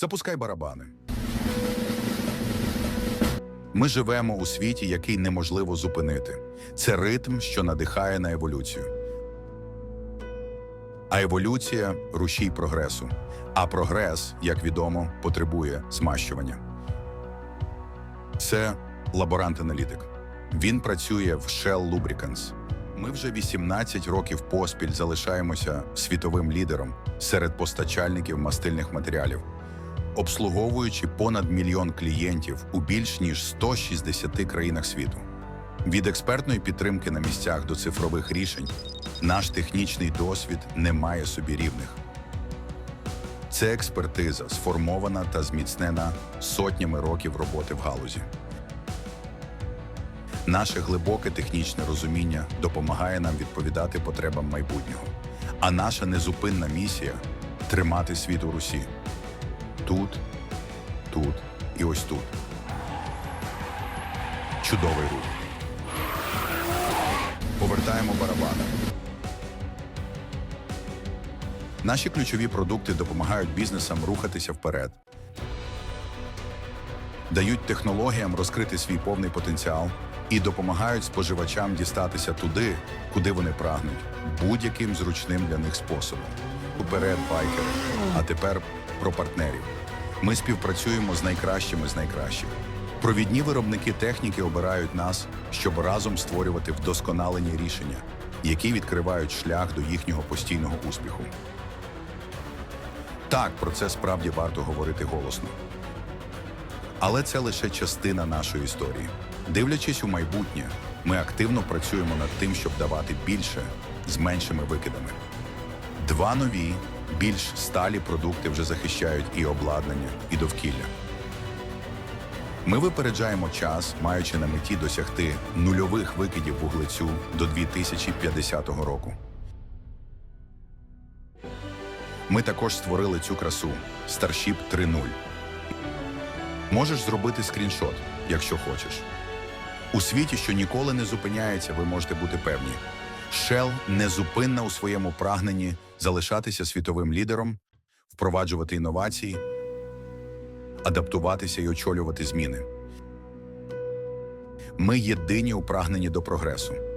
Запускай барабани. Ми живемо у світі, який неможливо зупинити. Це ритм, що надихає на еволюцію. А еволюція рушій прогресу. А прогрес, як відомо, потребує змащування. Це лаборант-аналітик. Він працює в Shell Lubricants. Ми вже 18 років поспіль залишаємося світовим лідером серед постачальників мастильних матеріалів, обслуговуючи понад мільйон клієнтів у більш ніж 160 країнах світу. Від експертної підтримки на місцях до цифрових рішень наш технічний досвід не має собі рівних. Це експертиза, сформована та зміцнена сотнями років роботи в галузі. Наше глибоке технічне розуміння допомагає нам відповідати потребам майбутнього. А наша незупинна місія тримати світ у Русі. Тут, тут і ось тут. Чудовий рух. Повертаємо барабани. Наші ключові продукти допомагають бізнесам рухатися вперед, дають технологіям розкрити свій повний потенціал і допомагають споживачам дістатися туди, куди вони прагнуть, будь-яким зручним для них способом. Уперед, байкери. А тепер про партнерів. Ми співпрацюємо з найкращими з найкращих. Провідні виробники техніки обирають нас, щоб разом створювати вдосконалені рішення, які відкривають шлях до їхнього постійного успіху. Так, про це справді варто говорити голосно. Але це лише частина нашої історії. Дивлячись у майбутнє, ми активно працюємо над тим, щоб давати більше з меншими викидами. Два нові, більш сталі продукти вже захищають і обладнання, і довкілля. Ми випереджаємо час, маючи на меті досягти нульових викидів вуглецю до 2050 року. Ми також створили цю красу Starship 3.0. Можеш зробити скріншот, якщо хочеш. У світі, що ніколи не зупиняється, ви можете бути певні. Shell незупинна у своєму прагненні залишатися світовим лідером, впроваджувати інновації, адаптуватися і очолювати зміни. Ми єдині у прагненні до прогресу.